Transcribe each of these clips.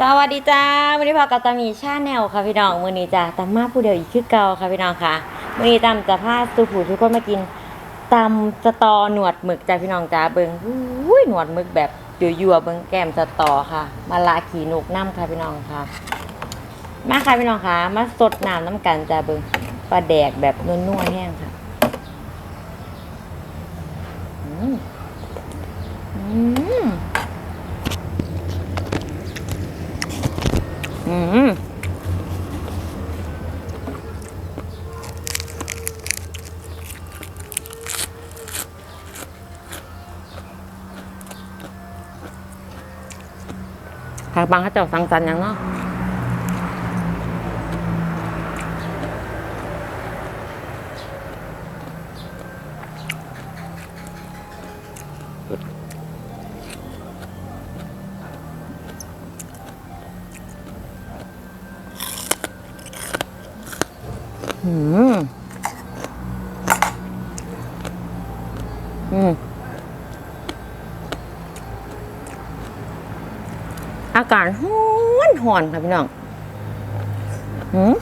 สวัสดีจ้าวันนี้พอกับตามีชาแนลค่ะพี่น้องมื้อนี้จ้าตามมาผู้เดียวอีกคือเก่าค่ะพี่น้องค่ะมื้อนี้ตามจะพาสุผูทุกคนมากินตำสตอหนวดหมึกจ้าพี่น้องจ้าเบิ่งอุ้ยหนวดหมึกแบบยั่วๆเบิ่งแก้มสตอค่ะมาลาขี่นกน้ำค่ะพี่น้องค่ะ มาค่ะพี่น้องค่ะ มาสดน้ำน้ำกันจ้าเบิ่งปลาแดกแบบนัวๆแห้งค่ะอืมอืม อืมทางบางเขาเจ้าสังสรรค์หยังเนาะ อืมอืมอากาศห้อนหอนค่ะพี่น้องอืม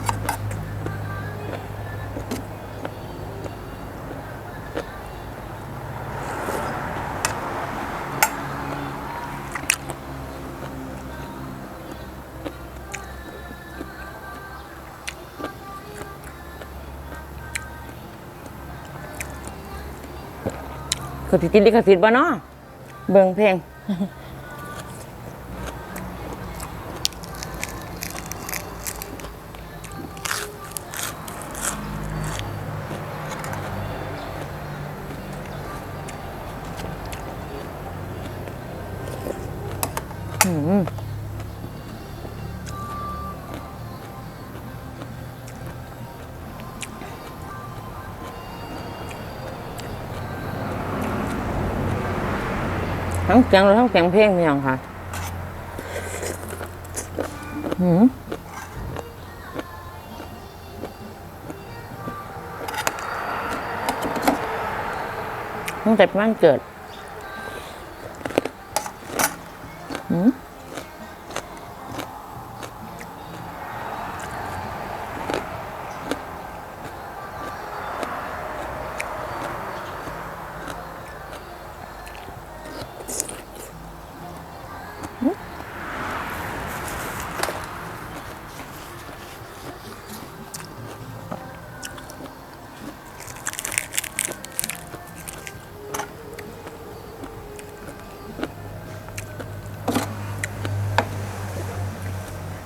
คือติดลิขสิทธิ์บ่เนาะเบิ่งเพลงอืม ทั้งเสียงรถทั้งเสียงเพลงพี่น้องค่ะอืมตั้งแต่บ้านเกิด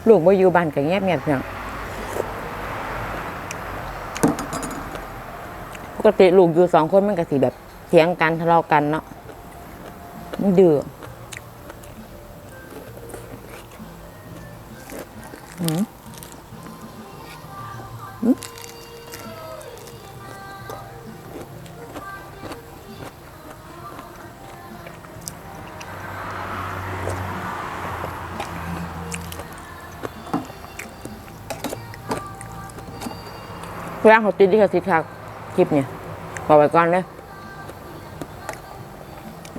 ลูกบ่อยู่บ้านก็เงียบเงียบเนาะปกติลูกอยู่สองคนมันก็สิแบบเถียงกันทะเลาะกันเนาะมันดื้ออื พื่อนเขาติดที่เขาสิทักคลิปเนี่ยบอกไว้ก่อนเลย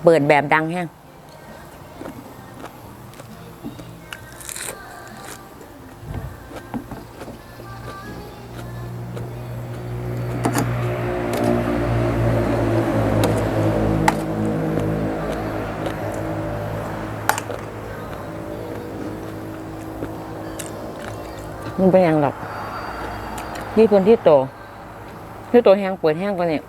เปิดแบบดังแห้งมันเป็นหยังหรอก นี่พื้นที่โตที่โตแห้งเปิดแห้งกว่านี้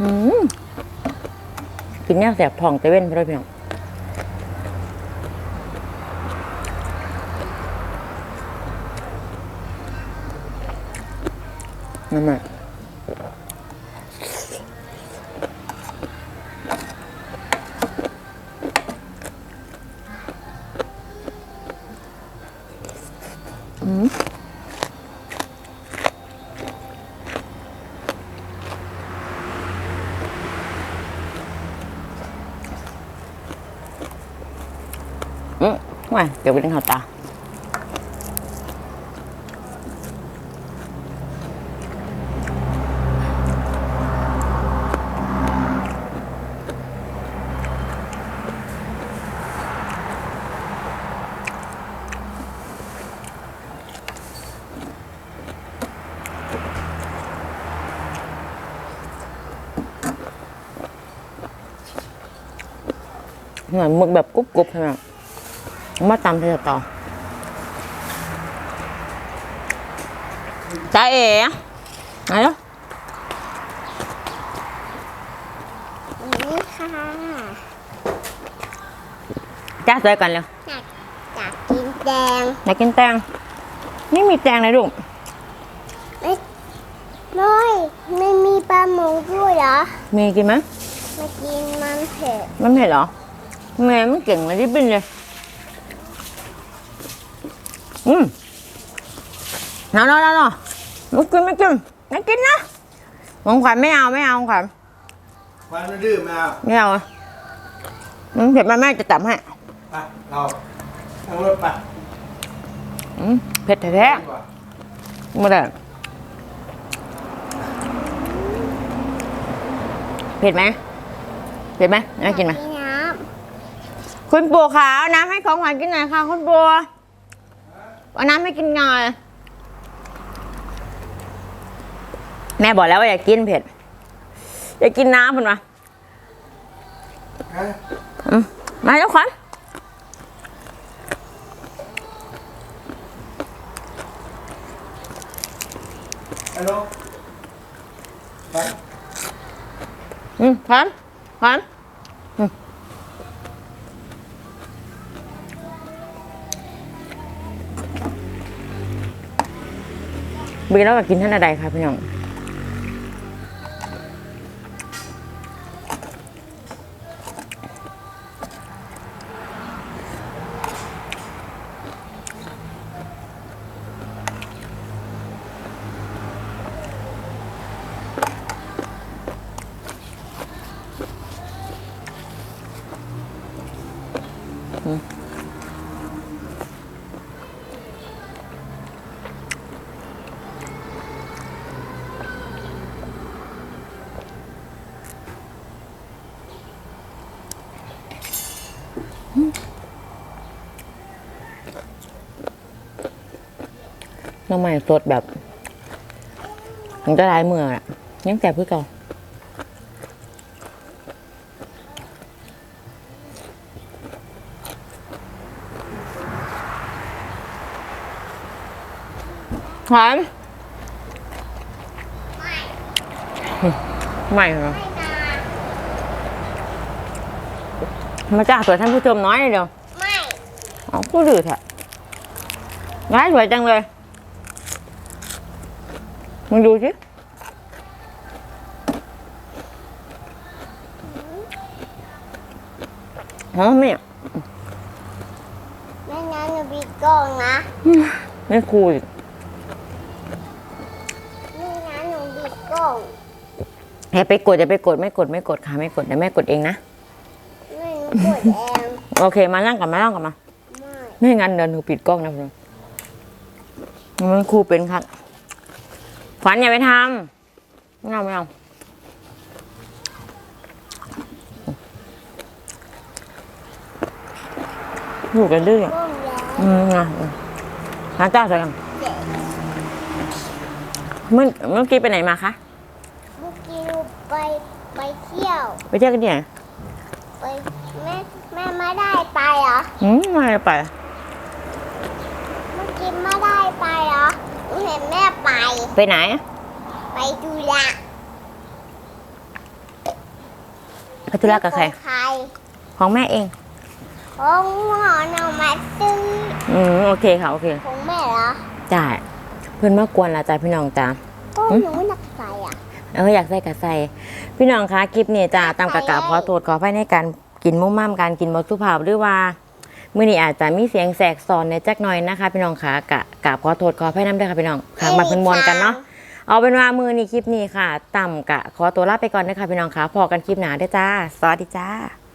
อืมกินแนวแสบทองแต่เว้นไปเลยเพียง นั่นแหละอืมอืมว่าเดี๋ยวไปเล่นข่าวตา เหมือนหมึกแบบกรุบๆใช่ไหมเอามาตำเธอต่อจ้าเอ๋ไหนเนาะนี่ค่ะจ้าสวยกันเร็วอยากอยากกินแดงอยากกินแตงนี่มีแตงเลยลูกไม่น้อยไม่มีปลาหมูด้วยเหรอ มีกินไหมมากินมันเผ็ด มันเผ็ดเหรอ แม่มันเก่งเลยที่เป็นเลย อืมนอนนอนนอนไม่กินไม่กินไม่กินนะของขวัญไม่เอาไม่เอาของขวัญวันไม่ดื้อไม่เอาไม่เอาอะมันเผ็ดมาแม่จะจับให้ไปเรานั่งรถไปอืมเผ็ดแท้ดีกว่าๆไม่ได้เผ็ดไหมเผ็ดไหมน่ากินไหมพี่น้ คุณปู่ขาเอาน้ำให้ของขวัญกินหน่อยค่ะ คุณปู่เอาน้ำให้กินหน่อย แม่บอกแล้วว่าอย่ากินเผ็ด อย่ากินน้ำเพิ่นมาฮะอืมมาแล้วขวัญฮัลโหลไปอืมขวัญขวัญ บีแล้วก็กินท่านใดค่ะพี่น้อง น้องใหม่สดแบบมันจะลายมืออะยังแสบเพื่อเก่าหอมไม่เหรอำไม่นามาจ้าสวยท่านผู้ชมน้อยเดียวไม่อ๋อผู้ดื้อแท้ร้ายสวยจังเลย มึงดูสิหอมไหมอะไม่งั้นหนูบีบกล้องนะไม่คูลไม่งั้นหนูบีบกล้องอย่าไปกดอย่าไปกดไม่กดไม่กดค่ะไม่กดเดี๋ยวแม่กดเองนะไม่หนูกดเองโอเคมานั่งกับมานั่งกับมาไม่ไม่งั้นเดี๋ยวหนูปิดกล้องนะพี่มันครูเป็นครับ ฝันอย่าไปทำไม่เอาไม่เอาอยู่กันดื้อก้มแล้วอืมอะน้าจ้าใส่กันเมื่อเมื่อกี้ไปไหนมาคะ เมื่อกี้หนูไปไปเที่ยว ไปเที่ยวกันที่ไหนไปแม่แม่ไม่ได้ไปเหรอ อืมไม่ได้ไป เมื่อกี้ไม่ได้ไปเหรอหนูเห็นแม่ ไปไปไหน ไปดูละไปธุระกับใคร ใครของแม่เองของหมอหนูมาซื้ออืมโอเคค่ะ โอเคของแม่เหรอจ่ายเพื่อนมากวนละจ้าพี่น้องจ้าก็อืมหนูหนักใส่อะเอออยากใส่กะใส่ พี่น้องคะคลิปนี้จ้าตามกะกะขอโทษขออภัยในการกินมุ่มม่ามการกินบสุภาพหรือว่า มื่อนี้อาจจะมีเสียงแสกซอนในจักหน่อยนะคะ พี่น้องคะกะกราบขอโทษขออภัยน้ำด้วยค่ะพี่น้องค่ะมาเพิ่นมวนกันเนาะเอาเป็นว่ามือนี้คลิปนี้ค่ะ ต่ำกะขอตัวลาไปก่อนนะคะพี่น้องคะพอกันคลิปหนาเด้อจ้าสวัสดีจ้า